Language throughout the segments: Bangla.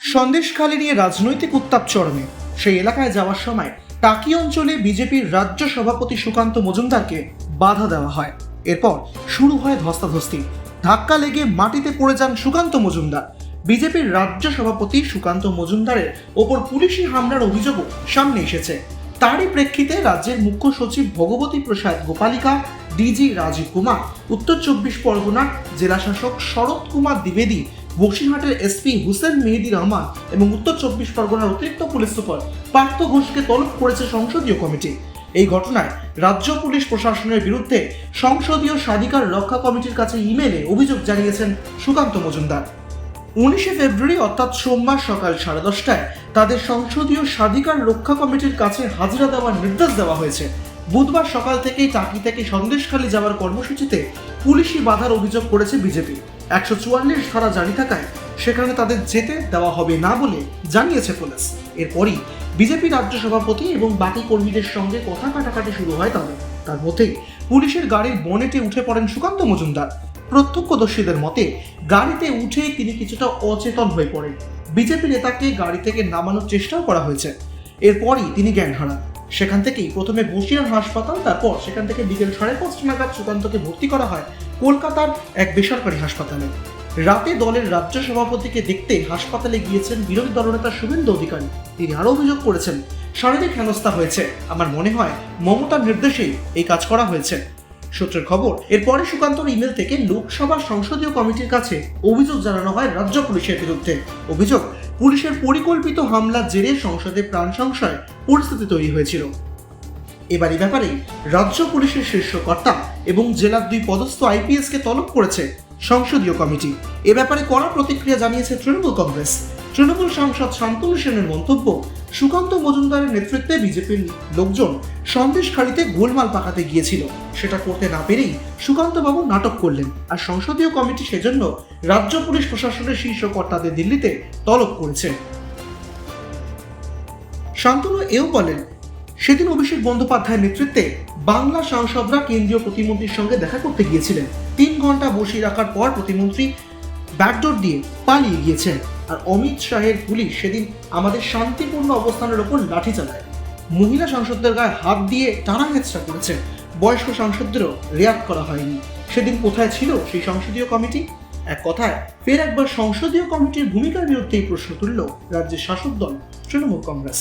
সন্দেশখালী নিয়ে রাজনৈতিক উত্তাপ চরমে। সেই এলাকায় যাওয়ার সময় টাকি অঞ্চলে বিজেপির রাজ্য সভাপতি সুকান্ত মজুমদারকে বাধা দেওয়া হয়। এরপর শুরু হয় ধস্তাধস্তি। ধাক্কা লেগে মাটিতে পড়ে যান সুকান্ত মজুমদার। বিজেপির রাজ্য সভাপতি সুকান্ত মজুমদারের ওপর পুলিশি হামলার অভিযোগও সামনে এসেছে। তারই প্রেক্ষিতে রাজ্যের মুখ্য সচিব ভগবতী প্রসাদ গোপালিকা, ডিজি রাজীব কুমার, উত্তর চব্বিশ পরগনা জেলাশাসক শরৎ কুমার দ্বিবেদী বসিরহাটের এসপি হুসেন মেহেদি রহমান এবং উত্তর চব্বিশ পরগনার অতিরিক্ত পুলিশ সুপার পার্থ ঘোষকে তলব করেছে সংসদীয় কমিটি। এই ঘটনায় রাজ্য পুলিশ প্রশাসনের বিরুদ্ধে সংসদীয় স্বাধিকার রক্ষা কমিটির কাছে ইমেলে অভিযোগ জানিয়েছেন সুকান্ত মজুমদার। উনিশে ফেব্রুয়ারি অর্থাৎ সোমবার সকাল সাড়ে দশটায় তাদের সংসদীয় স্বাধিকার রক্ষা কমিটির কাছে হাজিরা দেওয়ার নির্দেশ দেওয়া হয়েছে। বুধবার সকাল থেকেই চাকরি থেকে সন্দেশখালী যাওয়ার কর্মসূচিতে পুলিশি বাধার অভিযোগ করেছে বিজেপি। একশো চুয়াল্লিশ ধারা জারি থাকায় সেখানে তাদের যেতে দেওয়া হবে না বলে জানিয়েছে পুলিশ। এরপরই বিজেপি রাজ্য সভাপতি এবং বাকি কর্মীদের সঙ্গে কথা কাটাকাটি শুরু হয় তাদের। তার মধ্যেই পুলিশের গাড়ির বনেটে উঠে পড়েন সুকান্ত মজুমদার। প্রত্যক্ষদর্শীদের মতে, গাড়িতে উঠে তিনি কিছুটা অচেতন হয়ে পড়েন। বিজেপি নেতাকে গাড়ি থেকে নামানোর চেষ্টাও করা হয়েছে। এরপরই তিনি জ্ঞান হারান। সেখান থেকেই প্রথমে বসিরহাট হাসপাতাল, তারপর সেখান থেকে বিকেল সাড়ে পাঁচটা নাগাদ সুকান্তকে ভর্তি করা হয় কলকাতার এক বেসরকারি হাসপাতালে। রাতে দলের রাজ্য সভাপতিকে দেখতে হাসপাতালে গিয়েছেন বিরোধী দলনেতা শুভেন্দু অধিকারী। তিনি আরও অভিযোগ করেছেন, শারীরিক হেনস্থা হয়েছে। আমার মনে হয় মমতার নির্দেশেই এই কাজ করা হয়েছে। সূত্রের খবর, এরপরে সুকান্তর ইমেল থেকে লোকসভা সংসদীয় কমিটির কাছে অভিযোগ জানানো হয় রাজ্য পুলিশের বিরুদ্ধে। অভিযোগ, পুলিশের পরিকল্পিত হামলার জেরে সংসদে প্রাণ সংশয় পরিস্থিতি তৈরি হয়েছিল। এবার এই ব্যাপারে রাজ্য পুলিশের শীর্ষ কর্তা এবং জেলার দুই পদস্থ আইপিএসকে তলব করেছে সংসদীয় কমিটি। এ ব্যাপারে কড়া প্রতিক্রিয়া জানিয়েছে তৃণমূল কংগ্রেস। তৃণমূল সাংসদ শান্তনু সেনের মন্তব্য, সুকান্ত মজুমদারের নেতৃত্বে বিজেপির লোকজন সন্দেশখালিতে গোলমাল পাকাতে গিয়েছিল। সেটা করতে না পেরেই সুকান্ত বাবু নাটক করলেন আর সংসদীয় কমিটি সেজন্য রাজ্য পুলিশ প্রশাসনের শীর্ষ কর্তাদের দিল্লিতে তলব করেছে। শান্তনু এও বলেন, সেদিন অভিষেক বন্দ্যোপাধ্যায়ের নেতৃত্বে বাংলা সাংসদরা কেন্দ্রীয় প্রতিমন্ত্রীর সঙ্গে দেখা করতে গিয়েছিলেন। তিন ঘণ্টা বসিয়ে রাখার পর প্রতিমন্ত্রী ব্যাকডোর দিয়ে পালিয়ে গিয়েছেন। আর অমিত শাহের পুলিশ সেদিন আমাদের শান্তিপূর্ণ অবস্থানের ওপর লাঠি চালায়। মহিলা সাংসদদের গায়ে হাত দিয়ে টানা হেঁচড়া করেছে। বয়স্ক সাংসদদেরও রেয়াত করা হয়নি। সেদিন কোথায় ছিল সেই সংসদীয় কমিটি? এক কথায়, ফের একবার সংসদীয় কমিটির ভূমিকার বিরুদ্ধে এই প্রশ্ন তুলল রাজ্যের শাসক দল, তৃণমূল কংগ্রেস।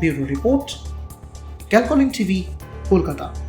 ব্যুরো রিপোর্ট, ক্যালকলিং টিভি, কলকাতা।